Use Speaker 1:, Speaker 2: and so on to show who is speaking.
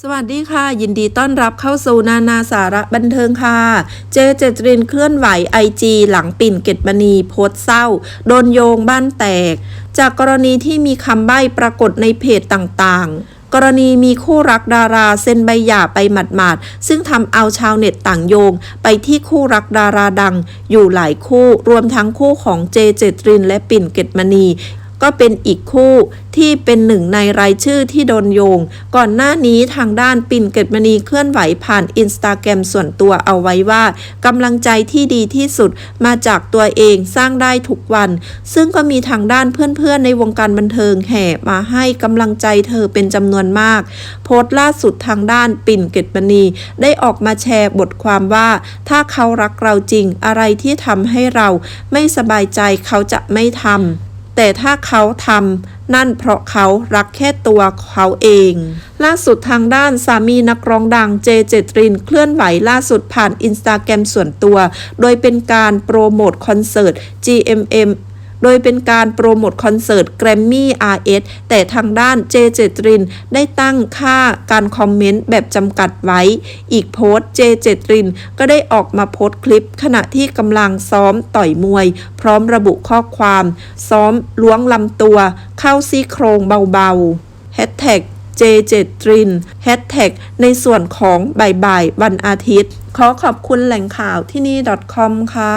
Speaker 1: สวัสดีค่ะ ยินดีต้อนรับเข้าสู่นานาสาระบันเทิงค่ะ เจเจตรินเคลื่อนไหวไอจีหลังปิ่นเกตมณีโพสเศร้า โดนโยงบ้านแตก จากกรณีที่มีคำใบ้ปรากฏในเพจต่างๆ กรณีมีคู่รักดาราเซ็นใบหย่าไปหมาดๆ ซึ่งทำเอาชาวเน็ตต่างโยง ไปที่คู่รักดาราดัง อยู่หลายคู่รวมทั้งคู่ของเจเจตรินและปิ่นเกตมณี ก็เป็นอีกคู่ที่เป็นหนึ่งในรายชื่อที่โดนโยง ก่อนหน้านี้ทางด้านปิ่นเกตมณีเคลื่อนไหวผ่านอินสตาแกรมส่วนตัวเอาไว้ว่ากำลังใจที่ดีที่สุดมาจากตัวเองสร้างได้ทุกวัน ซึ่งก็มีทางด้านเพื่อนๆในวงการบันเทิงแห่มาให้กำลังใจเธอเป็นจำนวนมาก โพสต์ล่าสุดทางด้านปิ่นเกตมณีได้ออกมาแชร์บทความว่า ถ้าเขารักเราจริงอะไรที่ทำให้เราไม่สบายใจเขาจะไม่ทำ แต่ถ้าเขาทำนั่นเพราะเขารักแค่ตัวเขาเอง ล่าสุดทางด้านสามีนักร้องดังเจเจตรินเคลื่อนไหวล่าสุดผ่านอินสตาแกรมส่วนตัว โดยเป็นการโปรโมทคอนเสิร์ต GMM โดยเป็นการโปรโมทคอนเสิร์ต Grammy RS แต่ทางด้านเจเจตรินได้ตั้งค่าการคอมเมนต์แบบจำกัดไว้ อีกโพสต์เจเจตรินก็ได้ออกมาโพสต์คลิป ขณะที่กำลังซ้อมต่อยมวย พร้อมระบุข้อความ ซ้อมล้วงลำตัว เข้าซี่โครงเบาๆแฮชแท็กเจเจตรินแฮชแท็กในส่วนของบ่ายๆวันอาทิตย์ ขอขอบคุณแหล่งข่าวที่นี่ .com ค่ะ